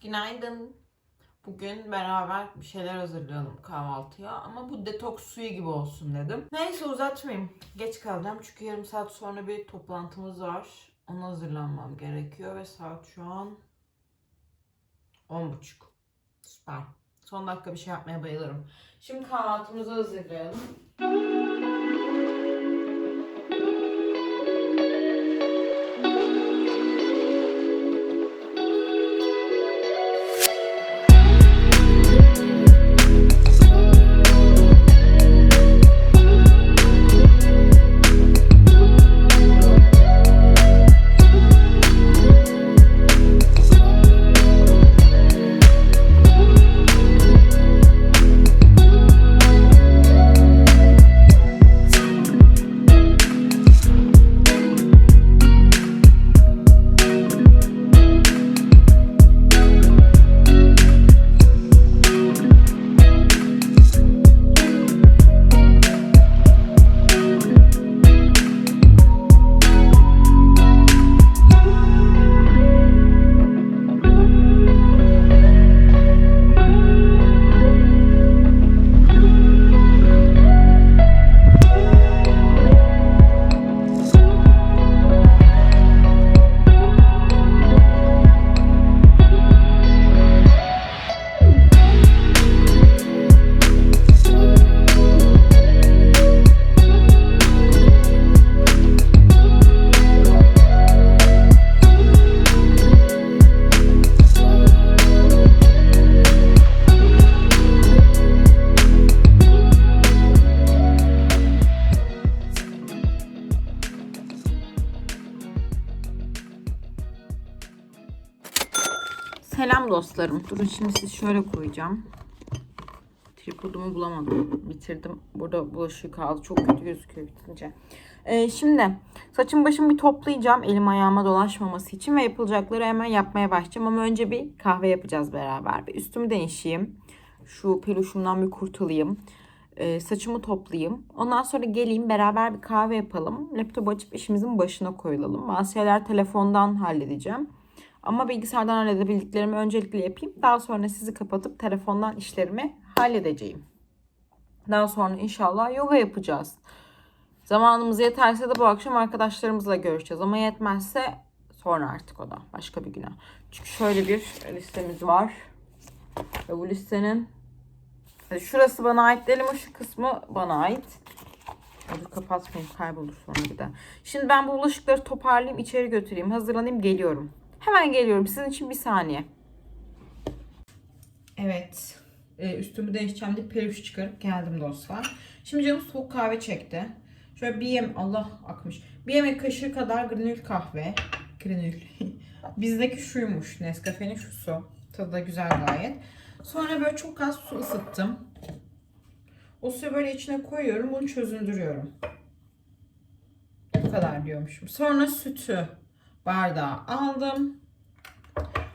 Günaydın. Bugün beraber bir şeyler hazırlayalım kahvaltıya ama bu detoks suyu gibi olsun dedim. Neyse uzatmayayım. Geç kalacağım çünkü yarım saat sonra bir toplantımız var. Ona hazırlanmam gerekiyor ve saat şu an 10.30. Süper. Son dakika bir şey yapmaya bayılırım. Şimdi kahvaltımızı hazırlayalım. Selam dostlarım. Durun şimdi sizi şöyle koyacağım. Tripodumu bulamadım. Bitirdim. Burada bulaşık kaldı. Çok kötü gözüküyor bitince. Ee, şimdi saçım başımı bir toplayacağım. Elim ayağıma dolaşmaması için ve yapılacakları hemen yapmaya başlayacağım. Ama önce bir kahve yapacağız beraber. Bir üstümü değişeyim. Şu peluşumdan bir kurtulayım. Ee, saçımı toplayayım. Ondan sonra geleyim beraber bir kahve yapalım. Laptopu açıp işimizin başına koyulalım. Bazı şeyler telefondan halledeceğim. Ama bilgisayardan halledebildiklerimi öncelikle yapayım. Daha sonra sizi kapatıp telefondan işlerimi halledeceğim. Daha sonra inşallah yoga yapacağız. Zamanımız yeterse de bu akşam arkadaşlarımızla görüşeceğiz. Ama yetmezse sonra artık o da başka bir güne. Çünkü şöyle bir listemiz var. Ve bu listenin e, şurası bana ait değil ama şu kısmı bana ait. Dur kapatmayayım kaybolur sonra bir de. Şimdi ben bu bulaşıkları toparlayayım içeri götüreyim hazırlanayım geliyorum. Hemen geliyorum sizin için bir saniye. Evet. e, üstümü değişeceğim diye peluş çıkarıp geldim dostlar. Şimdi canım soğuk kahve çekti. Şöyle bir yem Allah akmış. Bir yemek kaşığı kadar granül kahve. Granül. Bizdeki şuymuş. Nescafe'nin şu su. Tadı da güzel gayet. Sonra böyle çok az su ısıttım. O suyu böyle içine koyuyorum. Bunu çözündürüyorum. Bu kadar diyormuşum. Sonra sütü bardağı aldım.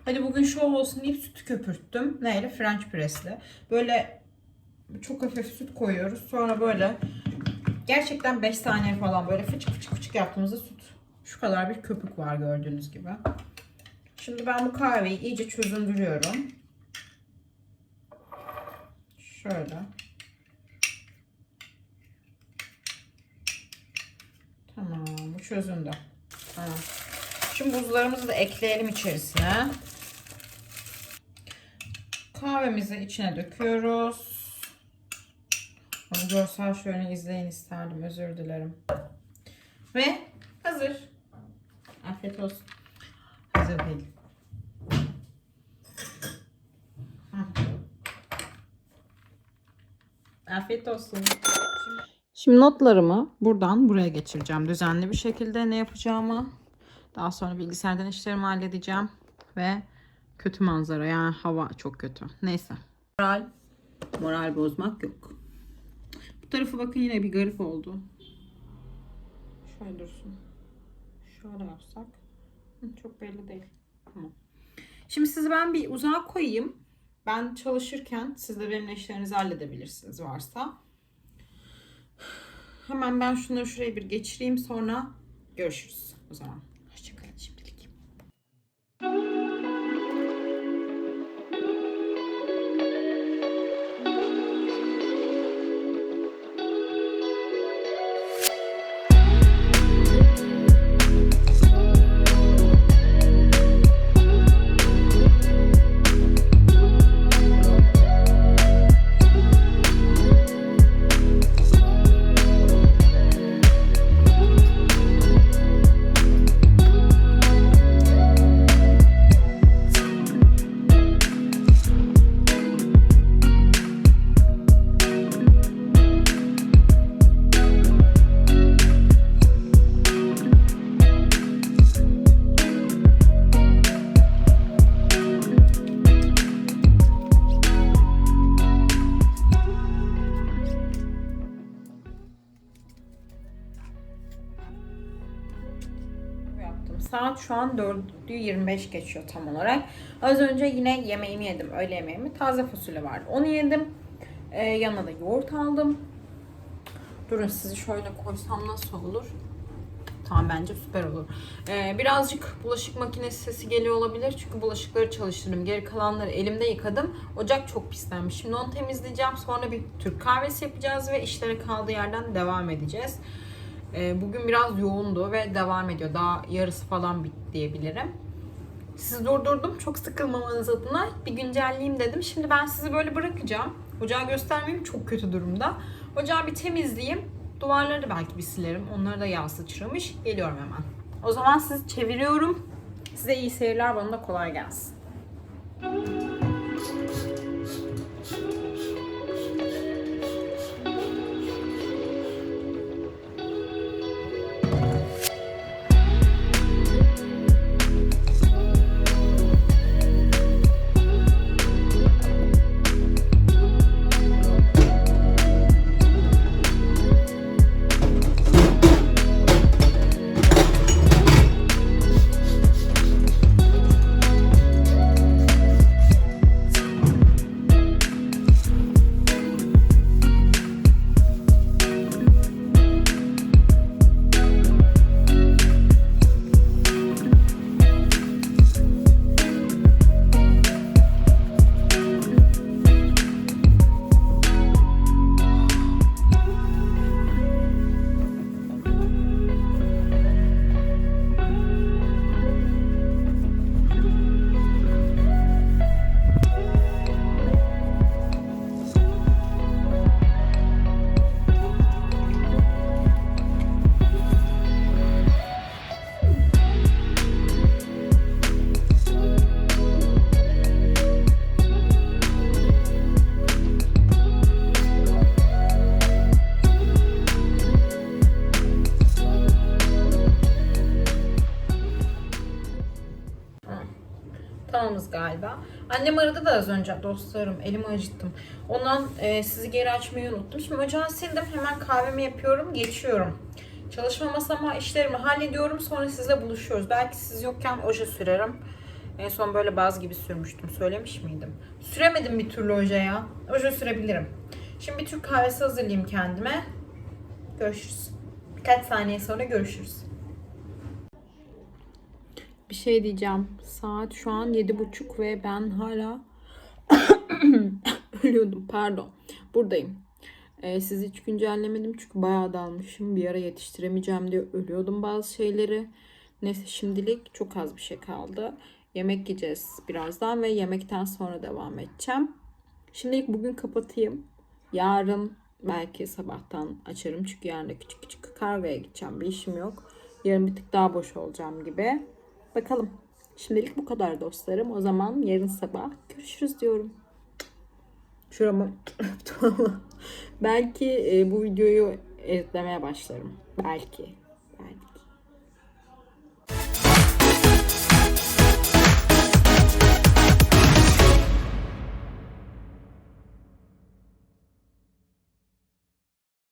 Hadi bugün şov olsun deyip sütü köpürttüm. Neyle? French press'le. Böyle çok hafif süt koyuyoruz. Sonra böyle gerçekten 5 saniye falan böyle fıçık fıçık fıçık yaptığımızda süt. Şu kadar bir köpük var gördüğünüz gibi. Şimdi ben bu kahveyi iyice çözündürüyorum. Şöyle. Tamam bu çözündü. Tamam. Şimdi buzlarımızı da ekleyelim içerisine. Kahvemizi içine döküyoruz. Onu görsel şöyle izleyin isterdim. Özür dilerim. Ve hazır. Afiyet olsun. Hazır değil. Afiyet olsun. Şimdi notlarımı buradan buraya geçireceğim. Düzenli bir şekilde ne yapacağımı. Daha sonra bilgisayardan işlerimi halledeceğim. Ve kötü manzara yani hava çok kötü. Neyse. Moral, moral bozmak yok. Bu tarafı bakın yine bir garip oldu. Şöyle dursun. Şöyle yapsak. Çok belli değil. Tamam. Şimdi sizi ben bir uzağa koyayım. Ben çalışırken siz de benimle işlerinizi halledebilirsiniz varsa. Hemen ben şunları şuraya bir geçireyim sonra görüşürüz o zaman. Saat şu an 4'ü 25 geçiyor tam olarak. Az önce yine yemeğimi yedim. Öğle yemeğimi. Taze fasulye vardı. Onu yedim. Ee, yanına da yoğurt aldım. Durun sizi şöyle koysam nasıl olur? Tamam bence süper olur. Ee, birazcık bulaşık makinesi sesi geliyor olabilir. Çünkü bulaşıkları çalıştırdım. Geri kalanları elimde yıkadım. Ocak çok pislenmiş. Şimdi onu temizleyeceğim. Sonra bir Türk kahvesi yapacağız ve işlere kaldığı yerden devam edeceğiz. Ee, bugün biraz yoğundu ve devam ediyor. Daha yarısı falan bitti diyebilirim. Sizi durdurdum çok sıkılmamanız adına bir güncelleyeyim dedim. Şimdi ben sizi böyle bırakacağım. Ocağı göstermeyeyim çok kötü durumda. Ocağı bir temizleyeyim. Duvarları belki bir silerim. Onları da yağ sıçramış. Geliyorum hemen. O zaman sizi çeviriyorum. Size iyi seyirler. Bana da kolay gelsin. Galiba. Annem aradı da az önce dostlarım. Elimi acıttım. Ondan e, sizi geri açmayı unuttum. Şimdi ocağı sildim. Hemen kahvemi yapıyorum. Geçiyorum. Çalışma masama işlerimi hallediyorum. Sonra sizle buluşuyoruz. Belki siz yokken oje sürerim. En son böyle baz gibi sürmüştüm. Söylemiş miydim? Süremedim bir türlü oje ya. Oje sürebilirim. Şimdi bir Türk kahvesi hazırlayayım kendime. Görüşürüz. Birkaç saniye sonra görüşürüz. Bir şey diyeceğim. Saat şu an yedi buçuk ve ben hala ölüyordum. Pardon. Buradayım. Ee, sizi hiç güncellemedim çünkü bayağı dalmışım. Bir ara yetiştiremeyeceğim diye ölüyordum bazı şeyleri. Neyse şimdilik çok az bir şey kaldı. Yemek yiyeceğiz birazdan ve yemekten sonra devam edeceğim. Şimdilik bugün kapatayım. Yarın belki sabahtan açarım çünkü yarın küçük küçük kargoya gideceğim. Bir işim yok. Yarın bir tık daha boş olacağım gibi. Bakalım. Şimdilik bu kadar dostlarım. O zaman yarın sabah görüşürüz diyorum. Şuramı belki e, bu videoyu editlemeye başlarım. Belki.